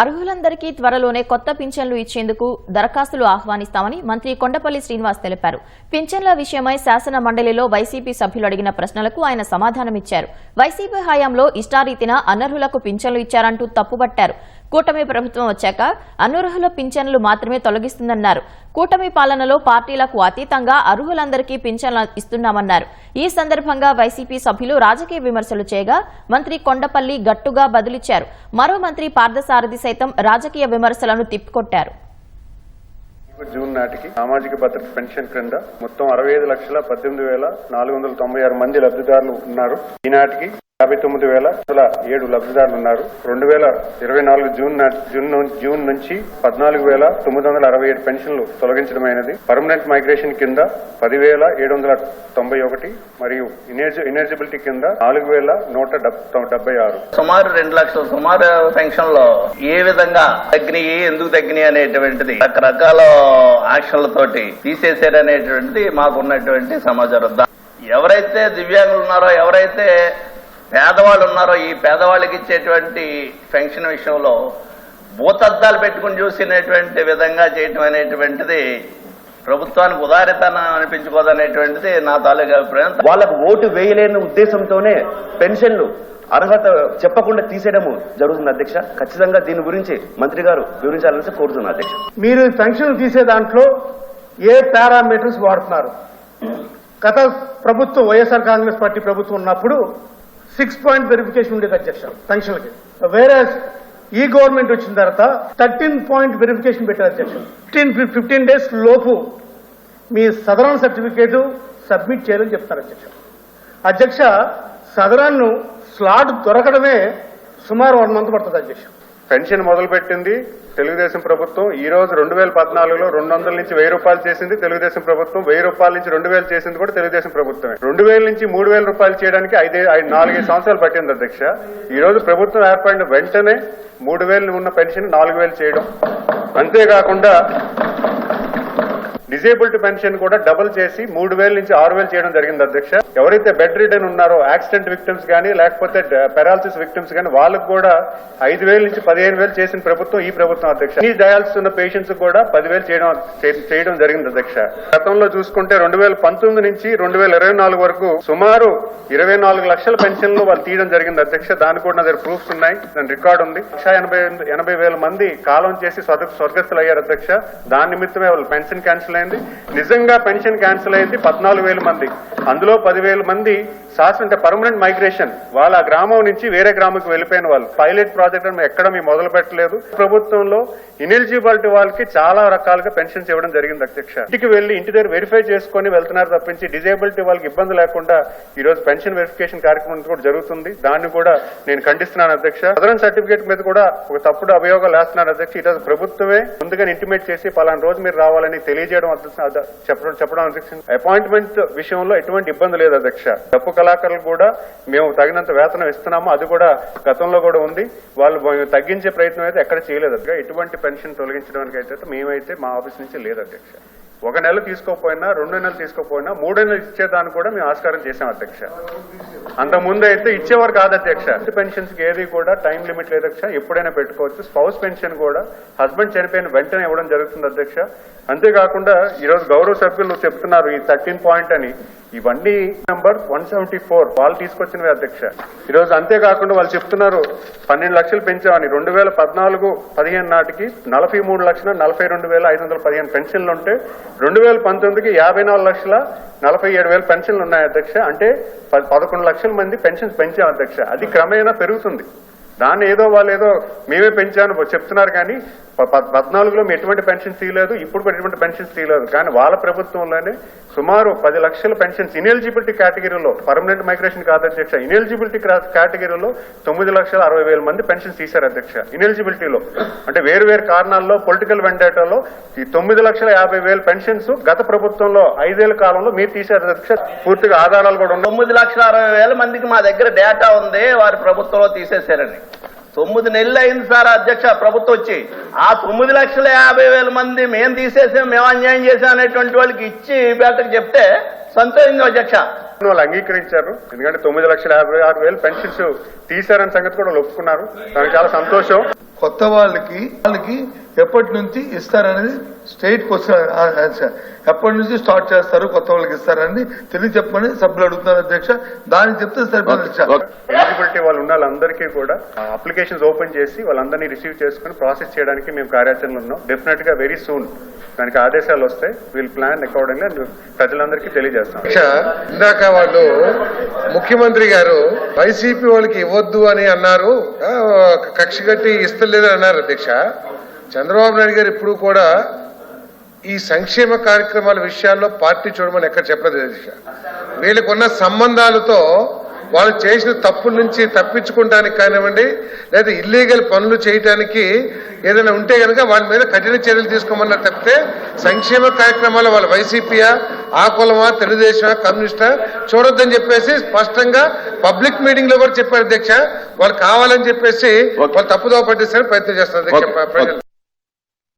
అర్హులందరికీ త్వరలోనే కొత్త పింఛన్లు ఇచ్చేందుకు దరఖాస్తులు ఆహ్వానిస్తామని మంత్రి కొండపల్లి శ్రీనివాస్ తెలిపారు. పింఛన్ల విషయమై శాసన మండలిలో వైసీపీ సభ్యులు అడిగిన ప్రశ్నలకు ఆయన సమాధానమిచ్చారు. వైసీపీ హయాంలో ఇష్టారీతిన అనర్హులకు పింఛన్లు ఇచ్చారంటూ తప్పుబట్టారు. కూటమి ప్రభుత్వం వచ్చాక అనర్హుల పింఛన్లు మాత్రమే తొలగిస్తుందన్నారు. కూటమి పాలనలో పార్టీలకు అతీతంగా అర్హులందరికీ పింఛన్లు ఇస్తున్నామన్నారు. ఈ సందర్భంగా వైసీపీ సభ్యులు రాజకీయ విమర్శలు చేయగా మంత్రి కొండపల్లి గట్టుగా బదులిచ్చారు. మరో మంత్రి పార్థసారథి సైతం రాజకీయ విమర్శలను తిప్పికొట్టారు. జూన్ నాటికి సామాజిక భద్రత పెన్షన్ క్రింద మొత్తం అరవై ఐదు లక్షల పద్దెనిమిది వేల నాలుగు వందల తొంభై ఆరు మంది లబ్దిదారులు ఉన్నారు. ఈనాటికి యాభై తొమ్మిది వేల వందల ఏడు లబ్ధిదారులు ఉన్నారు రెండు వేల ఇరవై నాలుగు జూన్ జూన్ జూన్ నుంచి పద్నాలుగు వేల తొమ్మిది వందల అరవై ఏడు పెన్షన్లు తొలగించడమైనది. పర్మనెంట్ మైగ్రేషన్ కింద పదివేల ఏడు వందల తొంభై ఒకటి మరియు ఇనర్జిబిలిటీ కింద నాలుగు వేల నూట డెబ్బై ఆరు. సుమారు రెండు లక్షల. సుమారు పెన్షన్లో ఏ విధంగా తగ్గినాయి ఎందుకు తగ్గినాయి అనేటువంటిది రకరకాల యాక్షన్లతోటి తీసేశారనేటువంటిది మాకున్నటువంటి సమాచారం. ఎవరైతే దివ్యాంగులు ఉన్నారో ఎవరైతే పేదవాళ్ళు ఉన్నారో ఈ పేదవాళ్ళకి ఇచ్చేటువంటి పెన్షన్ విషయంలో భూతద్దాలు పెట్టుకుని చూసినటువంటి విధంగా చేయటం అనేటువంటిది ప్రభుత్వానికి ఉదారితనం అనిపించుకోదనేటువంటిది నా తాలూకా అభిప్రాయం. వాళ్ళకు ఓటు వేయలేని ఉద్దేశంతోనే పెన్షన్లు అర్హత చెప్పకుండా తీసేయడము జరుగుతుంది అధ్యక్ష. ఖచ్చితంగా దీని గురించి మంత్రి గారు వివరించాలని కోరుతున్నా అధ్యక్ష. మీరు పెన్షన్ తీసే దాంట్లో ఏ పారామీటర్స్ వాడుతున్నారు? గత ప్రభుత్వం వైఎస్ఆర్ కాంగ్రెస్ పార్టీ ప్రభుత్వం ఉన్నప్పుడు సిక్స్ పాయింట్ వెరిఫికేషన్ ఉండేది అధ్యక్ష పెన్షన్లకి వేరే ఈ గవర్నమెంట్ వచ్చిన తర్వాత థర్టీన్ పాయింట్ వెరిఫికేషన్ పెట్టారు అధ్యక్ష. ఫిఫ్టీన్ ఫిఫ్టీన్ డేస్ లోపు మీ సదరన్ సర్టిఫికేటు సబ్మిట్ చేయాలని చెప్తారు అధ్యక్ష. అధ్యక్ష సదరాన్ను స్లాట్ దొరకడమే సుమారు వన్ మంత్ పడుతుంది అధ్యక్ష. పెన్షన్ మొదలుపెట్టింది తెలుగుదేశం ప్రభుత్వం. ఈ రోజు రెండు వేల పద్నాలుగులో రెండు వందల నుంచి వెయ్యి రూపాయలు చేసింది తెలుగుదేశం ప్రభుత్వం. వెయ్యి రూపాయల నుంచి రెండు వేలు చేసింది కూడా తెలుగుదేశం ప్రభుత్వమే. రెండు వేల నుంచి మూడు వేల రూపాయలు చేయడానికి ఐదే ఐదు నాలుగైదు సంవత్సరాలు పట్టింది అధ్యక్ష. ఈ రోజు ప్రభుత్వం ఏర్పడిన వెంటనే మూడు వేలు ఉన్న పెన్షన్ నాలుగు వేలు చేయడం. అంతేకాకుండా డిజేబుల్డ్ పెన్షన్ కూడా డబుల్ చేసి మూడు వేల నుంచి ఆరు వేలు చేయడం జరిగింది అధ్యక్ష. ఎవరైతే బెడ్ రిటర్న్ ఉన్నారో యాక్సిడెంట్ విక్టిమ్స్ కానీ లేకపోతే పెరాలసిస్ విక్టిమ్స్ కానీ వాళ్ళకు కూడా ఐదు వేల నుంచి పదిహేను వేలు చేసిన ప్రభుత్వం ఈ ప్రభుత్వం అధ్యక్ష. ఈ డయాలసిస్ ఉన్న పేషెంట్స్ కూడా పదివేలు చేయడం చేయడం జరిగింది అధ్యక్ష. గతంలో చూసుకుంటే రెండు వేల పంతొమ్మిది నుంచి రెండు వేల ఇరవై నాలుగు వరకు సుమారు ఇరవై నాలుగు లక్షల పెన్షన్లు వాళ్ళు తీయడం జరిగింది అధ్యక్ష. దాని కూడా నా దగ్గర ప్రూఫ్స్ ఉన్నాయి. దాని రికార్డు ఉంది. లక్ష ఎనభై ఎనభై వేల మంది కాలం చేసి స్వర్గస్థులు అయ్యారు అధ్యక్ష. దాని నిమిత్తమే వాళ్ళు పెన్షన్ క్యాన్సిల్ అయింది. నిజంగా పెన్షన్ క్యాన్సిల్ అయింది పద్నాలుగు వేల మంది. అందులో పదివేల మంది శాసన అంటే పర్మనెంట్ మైగ్రేషన్. వాళ్ళ గ్రామం నుంచి వేరే గ్రామంకి వెళ్ళిపోయిన వాళ్ళు. పైలట్ ప్రాజెక్ట్ ఎక్కడ మేము మొదలు పెట్టలేదు ప్రభుత్వంలో ఇనెలిజిబిలిటీ వాళ్ళకి చాలా రకాలుగా పెన్షన్స్ ఇవ్వడం జరిగింది అధ్యక్ష. ఇంటికి వెళ్ళి ఇంటి దగ్గర వెరిఫై చేసుకొని వెళ్తున్నారు తప్పించి డిజేబిలిటీ వాళ్ళకి ఇబ్బంది లేకుండా ఈ రోజు పెన్షన్ వెరిఫికేషన్ కార్యక్రమం కూడా జరుగుతుంది. దాన్ని కూడా నేను ఖండిస్తున్నాను అధ్యక్ష. సదరన్ సర్టిఫికేట్ మీద కూడా ఒక తప్పుడు అభియోగాలు వేస్తున్నారు అధ్యక్ష. ఈరోజు ప్రభుత్వమే. ముందుగా ఇంటిమేట్ చేసి పలానా రోజు మీరు రావాలని తెలియజేయడం చెప్పడం చెప్పడం అధ్యక్ష. అపాయింట్మెంట్ విషయంలో ఎటువంటి ఇబ్బంది లేదు అధ్యక్ష. తప్పు కళాకారులు కూడా మేము తగినంత వేతనం ఇస్తున్నాము. అది కూడా గతంలో కూడా ఉంది. వాళ్ళు తగ్గించే ప్రయత్నం అయితే ఎక్కడ చేయలేదు అధ్యక్ష. ఎటువంటి పెన్షన్ తొలగించడానికి అయితే మేమైతే మా ఆఫీస్ నుంచి లేదు అధ్యక్ష. ఒక నెల తీసుకోకపోయినా రెండు నెలలు తీసుకోకపోయినా మూడో నెలలు ఇచ్చేదాన్ని కూడా మేము ఆస్కారం చేసాం అధ్యక్ష. అంత అయితే ఇచ్చేవారు కాదు అధ్యక్ష పెన్షన్స్ ఏది కూడా టైం లిమిట్ లేదు అధ్యక్ష ఎప్పుడైనా పెట్టుకోవచ్చు. స్పౌస్ పెన్షన్ కూడా హస్బెండ్ చనిపోయిన వెంటనే ఇవ్వడం జరుగుతుంది అధ్యక్ష అంతేకాకుండా ఈరోజు గౌరవ సభ్యులు చెప్తున్నారు ఈ థర్టీన్ పాయింట్ అని. ఇవన్నీ నెంబర్ వన్ సెవెంటీ ఫోర్ వాళ్ళు తీసుకొచ్చినవి అధ్యక్ష ఈరోజు అంతేకాకుండా వాళ్ళు చెప్తున్నారు పన్నెండు లక్షలు పెంచామని. రెండు వేల పద్నాలుగు పదిహేను నాటికి నలభై మూడు లక్షల నలభై రెండు వేల ఐదు వందల పదిహేను పెన్షన్లు ఉంటే రెండు వేల పంతొమ్మిదికి యాభై నాలుగు లక్షల నలభై ఏడు వేల పెన్షన్లు ఉన్నాయి అధ్యక్ష అంటే పదకొండు లక్షలు మంది పెన్షన్స్ పెంచాం అధ్యక్ష. అది క్రమేణా పెరుగుతుంది. దాన్ని ఏదో వాళ్ళు ఏదో మేమే పెంచాను చెప్తున్నారు కానీ పద్నాలుగులో ఎటువంటి పెన్షన్స్ తీయలేదు ఇప్పుడు కూడా ఎటువంటి పెన్షన్స్ తీయలేదు. కానీ వాళ్ళ ప్రభుత్వంలోనే సుమారు పది లక్షల పెన్షన్స్ ఇనెలిజిబిలిటీ కేటగిరీలో పర్మనెంట్ మైగ్రేషన్ కాదు అధ్యక్ష. ఇనెలిజిబిలిటీ కేటగిరీలో తొమ్మిది లక్షల అరవై వేల మంది పెన్షన్స్ తీశారు అధ్యక్ష. ఇనెలిజిబిలిటీలో అంటే వేరువేరు కారణాల్లో పొలిటికల్ వెండేటాలో ఈ తొమ్మిది లక్షల యాభై వేల పెన్షన్స్ గత ప్రభుత్వంలో ఐదేళ్ళ కాలంలో మీరు తీశారు అధ్యక్ష. పూర్తిగా ఆధారాలు కూడా ఉన్నాయి. తొమ్మిది లక్షల అరవై వేల మందికి మా దగ్గర డేటా ఉంది వారి ప్రభుత్వంలో తీసేశారని. తొమ్మిది నెలలు అయింది సార్ అధ్యక్ష ప్రభుత్వం వచ్చి. ఆ తొమ్మిది లక్షల యాభై వేల మంది మేము తీసేసాం మేము అన్యాయం చేసాం అనేటువంటి వాళ్ళకి ఇచ్చి బయటకు చెప్తే సంతోషంగా అధ్యక్ష. వాళ్ళు అంగీకరించారు. ఎందుకంటే తొమ్మిది లక్షల యాభై ఆరు వేలు పెన్షన్స్ తీశారని సంగతి కూడా వాళ్ళు ఒప్పుకున్నారు. దానికి చాలా సంతోషం. కొత్త వాళ్ళకి వాళ్ళకి ఎప్పటి నుంచి ఇస్తారనేది స్టేట్ క్వశ్చన్ ఆన్సర్ ఎప్పటి నుంచి స్టార్ట్ చేస్తారు కొత్త వాళ్ళకి ఇస్తారని తెలియచెప్పమని సభ్యులు అడుగుతున్నారు అధ్యక్ష. దాన్ని చెప్తే సరిపోతుంది వాళ్ళు ఉన్న వాళ్ళందరికీ కూడా అప్లికేషన్స్ ఓపెన్ చేసి వాళ్ళందరినీ రిసీవ్ చేసుకుని ప్రాసెస్ చేయడానికి మేము కార్యాచరణలో ఉన్నాం. డెఫినెట్గా వెరీ సూన్ దానికి ఆదేశాలు వస్తాయి వీల్ ప్లాన్ అకార్డింగ్గా ప్రజలందరికీ తెలియజేస్తాం. అధ్యక్ష ఇందాక వాళ్ళు ముఖ్యమంత్రి గారు వైసీపీ వాళ్ళకి ఇవ్వద్దు అని అన్నారు. కక్ష కట్టి ఇస్తలేదని అన్నారు అధ్యక్ష. చంద్రబాబు నాయుడు గారు ఇప్పుడు కూడా ఈ సంక్షేమ కార్యక్రమాల విషయాల్లో పార్టీ చూడమని ఎక్కడ చెప్పలేదు వీళ్ళకున్న సంబంధాలతో వాళ్ళు చేసిన తప్పుల నుంచి తప్పించుకోవడానికి కానివ్వండి లేదా ఇల్లీగల్ పనులు చేయడానికి ఏదైనా ఉంటే కనుక వాళ్ళ మీద కఠిన చర్యలు తీసుకోమన్నారు తప్పితే సంక్షేమ కార్యక్రమాలు వాళ్ళ వైసీపీయా ఆ కులమా తెలుగుదేశమా కమ్యూనిస్టా చూడొద్దని చెప్పేసి స్పష్టంగా పబ్లిక్ మీటింగ్లో కూడా చెప్పారు అధ్యక్ష. వాళ్ళు కావాలని చెప్పేసి వాళ్ళు తప్పుదోవ పట్టిస్తారని ప్రయత్నం చేస్తారు అధ్యక్ష ప్రజలు.